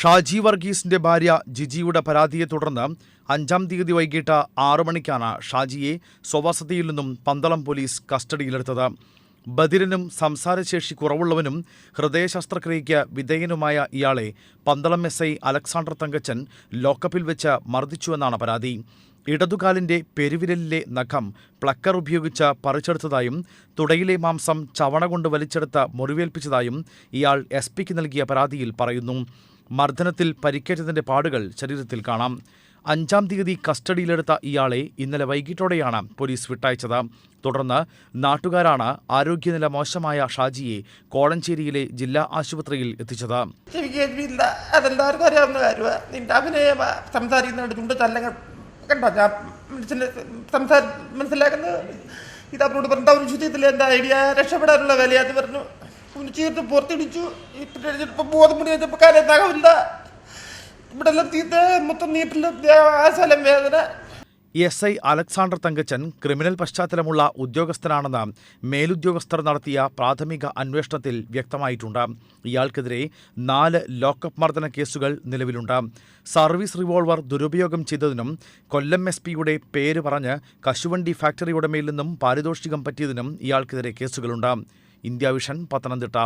ഷാജി വർഗീസിന്റെ ഭാര്യ ജിജിയുടെ പരാതിയെ തുടർന്ന് അഞ്ചാം തീയതി വൈകിട്ട് ആറു മണിക്കാണ് ഷാജിയെ സ്വവസതിയിൽ നിന്നും പന്തളം പോലീസ് കസ്റ്റഡിയിലെടുത്തത്. ബദിരനും സംസാരശേഷി കുറവുള്ളവനും ഹൃദയ ശസ്ത്രക്രിയയ്ക്ക് വിധേയനുമായ ഇയാളെ Pandalam S I Alexander Thankachan ലോക്കപ്പിൽ വെച്ച് മർദ്ദിച്ചുവെന്നാണ് പരാതി. ഇടതുകാലിന്റെ പെരുവിരലിലെ നഖം പ്ലക്കർ ഉപയോഗിച്ച് പറിച്ചെടുത്തതായും തുടയിലെ മാംസം ചവണ കൊണ്ട് വലിച്ചെടുത്ത് മുറിവേൽപ്പിച്ചതായും ഇയാൾ എസ് പിക്ക് നൽകിയ പരാതിയിൽ പറയുന്നു. മർദ്ദനത്തിൽ പരിക്കേറ്റതിന്റെ പാടുകൾ ശരീരത്തിൽ കാണാം. അഞ്ചാം തീയതി കസ്റ്റഡിയിലെടുത്ത ഇയാളെ ഇന്നലെ വൈകിട്ടോടെയാണ് പോലീസ് വിട്ടയച്ചത്. തുടർന്ന് നാട്ടുകാരാണ് ആരോഗ്യനില മോശമായ ഷാജിയെ കോളഞ്ചേരിയിലെ ജില്ലാ ആശുപത്രിയിൽ എത്തിച്ചത്. അതെല്ലാവർക്കും അഭിനയം കണ്ടോ? ഞാൻ മനസ്സിലാക്കുന്നത്? ഇത് അവരോട് പറഞ്ഞിട്ട് ഒരു ശുദ്ധിയത്തില്ല എന്റെ ഐഡിയ രക്ഷപ്പെടാനുള്ള വിലയാന്ന് പറഞ്ഞു. ഒന്ന് ചേർത്ത് പുറത്തിടിച്ചു ഇപ്പം ബോധം മുടി വെച്ചപ്പോൾ കരയത്താകം എന്താ ഇവിടെ എല്ലാം തീറ്റ മൊത്തം നീട്ടില്ല ആ സ്ഥലം വേദന. S I Alexander Thankachan criminal പശ്ചാത്തലമുള്ള ഉദ്യോഗസ്ഥനാണെന്ന് മേലുദ്യോഗസ്ഥർ നടത്തിയ പ്രാഥമിക അന്വേഷണത്തിൽ വ്യക്തമായിട്ടുണ്ട്. ഇയാൾക്കെതിരെ നാല് ലോക്കപ്പ് മർദ്ദന കേസുകൾ നിലവിലുണ്ട്. സർവീസ് റിവോൾവർ ദുരുപയോഗം ചെയ്തതിനും കൊല്ലം എസ് പിയുടെ പേര് പറഞ്ഞ് കശുവണ്ടി ഫാക്ടറി ഉടമയിൽ നിന്നും പാരിതോഷികം പറ്റിയതിനും ഇയാൾക്കെതിരെ കേസുകളുണ്ട്. India vision Pathanamthitta